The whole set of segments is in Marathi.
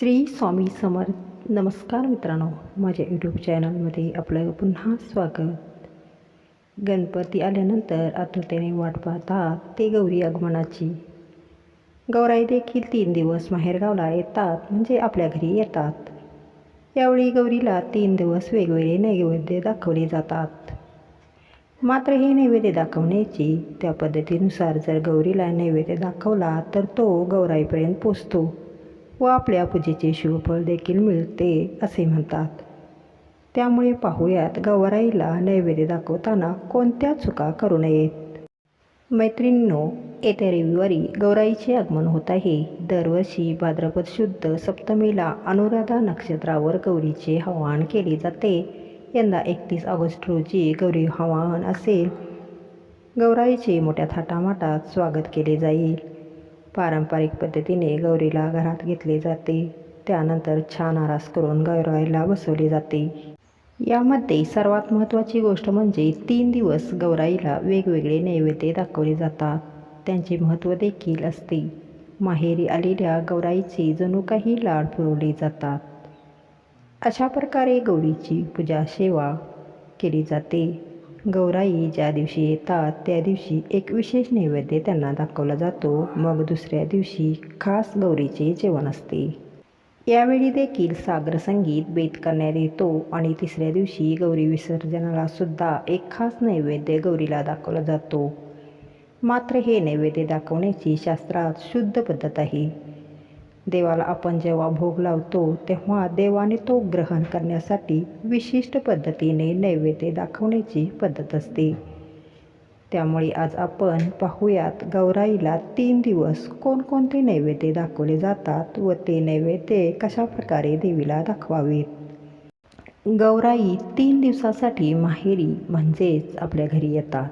श्री स्वामी समर्थ. नमस्कार मित्रांनो माझ्या यूट्यूब चॅनलमध्ये आपलं पुन्हा स्वागत. गणपती आल्यानंतर आतुरतेने वाट पाहतात ते गौरी आगमनाची. गौराई देखील तीन दिवस माहेरगावला येतात म्हणजे आपल्या घरी येतात. यावेळी गौरीला तीन दिवस वेगवेगळे नैवेद्य दाखवले जातात. मात्र हे नैवेद्य दाखवण्याची त्या पद्धतीनुसार जर गौरीला नैवेद्य दाखवला तर तो गौराईपर्यंत पोचतो. व आपल्या पूजेचे शुभफळ देखील मिळते असे म्हणतात. त्यामुळे पाहूयात गौराईला नैवेद्य दाखवताना कोणत्या चुका करू नयेत? मैत्रिणींनो येत्या रविवारी गौराईचे आगमन होत आहे. दरवर्षी भाद्रपद शुद्ध सप्तमीला अनुराधा नक्षत्रावर गौरीचे हवाहन केले जाते. यंदा एकतीस ऑगस्ट रोजी गौरी हवाहन असेल. गौराईचे मोठ्या थाटामाटात स्वागत केले जाईल. पारंपरिक पद्धतीने गौरीला घरात घेतले जाते. त्यानंतर छान आरास करून गौराईला बसवले जाते. यामध्ये सर्वात महत्त्वाची गोष्ट म्हणजे तीन दिवस गौराईला वेगवेगळे नैवेद्य दाखवले जातात. त्यांचे महत्त्व देखील असते. माहेरी आलेल्या गौराईचे जणू काही लाड पुरवले जातात. अशा प्रकारे गौरीची पूजा सेवा केली जाते. गौराई ज्या दिवशी येतात त्या दिवशी एक विशेष नैवेद्य त्यांना दाखवला जातो. मग दुसऱ्या दिवशी खास गौरीचे जेवण असते. यावेळी देखील सागर संगीत बेत करण्यात येतो आणि तिसऱ्या दिवशी गौरी विसर्जनाला सुद्धा एक खास नैवेद्य गौरीला दाखवला जातो. मात्र हे नैवेद्य दाखवण्याची शास्त्रात शुद्ध पद्धत आहे. देवाला आपण जेव्हा भोग लावतो तेव्हा देवाने तो ग्रहण करण्यासाठी विशिष्ट पद्धतीने नैवेद्य दाखवण्याची पद्धत असते. त्यामुळे आज आपण पाहूयात गौराईला तीन दिवस कोणकोणते नैवेद्य दाखवले जातात व ते नैवेद्य कशाप्रकारे देवीला दाखवावेत? गौराई तीन दिवसासाठी माहेरी म्हणजेच आपल्या घरी येतात.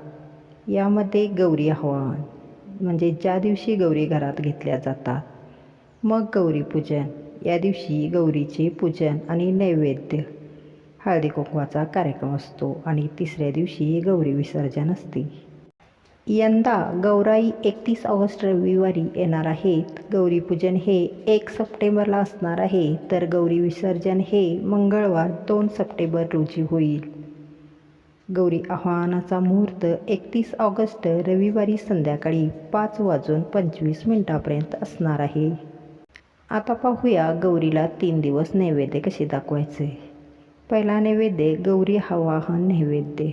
यामध्ये गौरी आव्हान म्हणजे ज्या दिवशी गौरी घरात घेतल्या जातात मग गौरीपूजन या दिवशी गौरीचे पूजन आणि नैवेद्य. हळदी कुंकवाचा कार्यक्रम असतो आणि तिसऱ्या दिवशी गौरी विसर्जन असते. यंदा गौराई एकतीस ऑगस्ट रविवारी येणार आहेत. गौरीपूजन हे एक सप्टेंबरला असणार आहे. तर गौरी विसर्जन हे मंगळवार दोन सप्टेंबर रोजी होईल. गौरी आव्हानाचा मुहूर्त एकतीस ऑगस्ट रविवारी संध्याकाळी पाच वाजून पंचवीस मिनिटापर्यंत असणार आहे. आता पाहूया गौरीला तीन दिवस नैवेद्य कसे दाखवायचे. पहिला नैवेद्य गौरी हवाहन नैवेद्य.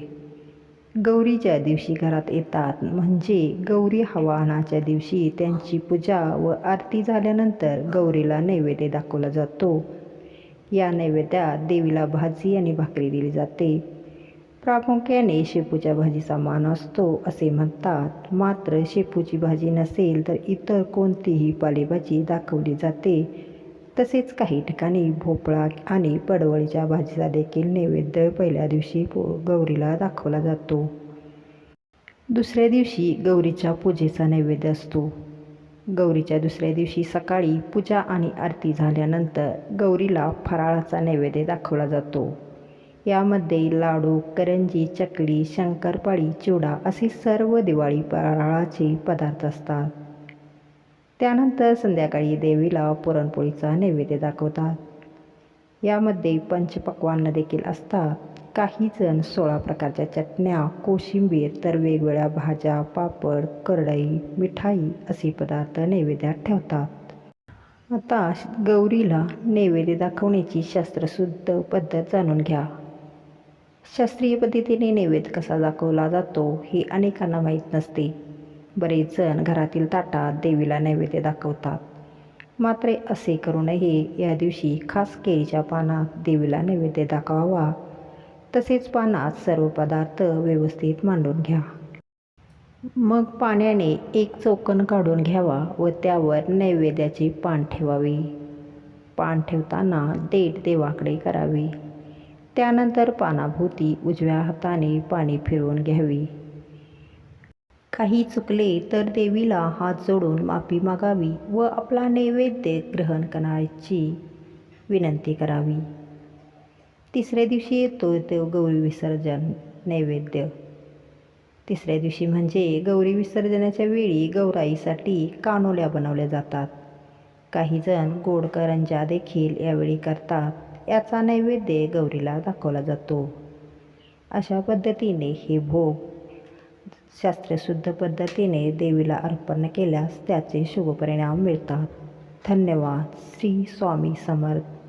गौरीच्या दिवशी घरात येतात. म्हणजे गौरी हवाहनाच्या दिवशी त्यांची पूजा व आरती झाल्यानंतर गौरीला नैवेद्य दाखवला जातो. या नैवेद्यात देवीला भाजी आणि भाकरी दिली जाते. प्रामुख्याने शेपूच्या भाजीचा मान असतो असे म्हणतात. मात्र शेपूची भाजी नसेल तर इतर कोणतीही पालेभाजी दाखवली जाते. तसेच काही ठिकाणी भोपळा आणि पडवळीच्या भाजीचा देखील नैवेद्य पहिल्या दिवशी पो गौरीला दाखवला जातो. दुसऱ्या दिवशी गौरीच्या पूजेचा नैवेद्य असतो. गौरीच्या दुसऱ्या दिवशी सकाळी पूजा आणि आरती झाल्यानंतर गौरीला फराळाचा नैवेद्य दाखवला जातो. यामध्ये लाडू करंजी चकली शंकरपाळी चिवडा असे सर्व दिवाळी फराळाचे पदार्थ असतात. त्यानंतर संध्याकाळी देवीला पुरणपोळीचा नैवेद्य दाखवतात. यामध्ये पंचपक्वान्न देखील असतात. काही जण सोळा प्रकारच्या चटण्या कोशिंबीर तर वेगवेगळ्या भाज्या पापड करडई मिठाई असे पदार्थ नैवेद्यात ठेवतात. आता गौरीला नैवेद्य दाखवण्याची शास्त्रशुद्ध पद्धत जाणून घ्या. शास्त्रीय पद्धतीने नैवेद्य कसा दाखवला जातो हे अनेकांना माहीत नसते. बरेच जण घरातील ताटात देवीला नैवेद्य दाखवतात. मात्र असे करू नये या दिवशी खास केळीच्या पानात देवीला नैवेद्य दाखवावा. तसेच पानात सर्व पदार्थ व्यवस्थित मांडून घ्या. मग पाण्याने एक चौकन काढून घ्यावा व त्यावर नैवेद्याचे पान ठेवावे. पान ठेवताना देठ देवाकडे करावे. त्यानंतर पानाभोवती उजव्या हाताने पाणी फिरवून घ्यावे. काही चुकले तर देवीला हात जोडून माफी मागावी व आपला नैवेद्य ग्रहण करण्याची विनंती करावी. तिसऱ्या दिवशी येतो तो गौरी विसर्जन नैवेद्य. तिसऱ्या दिवशी म्हणजे गौरी विसर्जनाच्या वेळी गौराईसाठी कानोल्या बनवल्या जातात. काहीजण गोड करंजा देखील यावेळी करतात. याचा नैवेद्य गौरीला दाखवला जातो. अशा पद्धतीने हे भोग शास्त्रशुद्ध पद्धतीने देवीला अर्पण केल्यास त्याचे शुभपरिणाम मिळतात. धन्यवाद. श्री स्वामी समर्थ.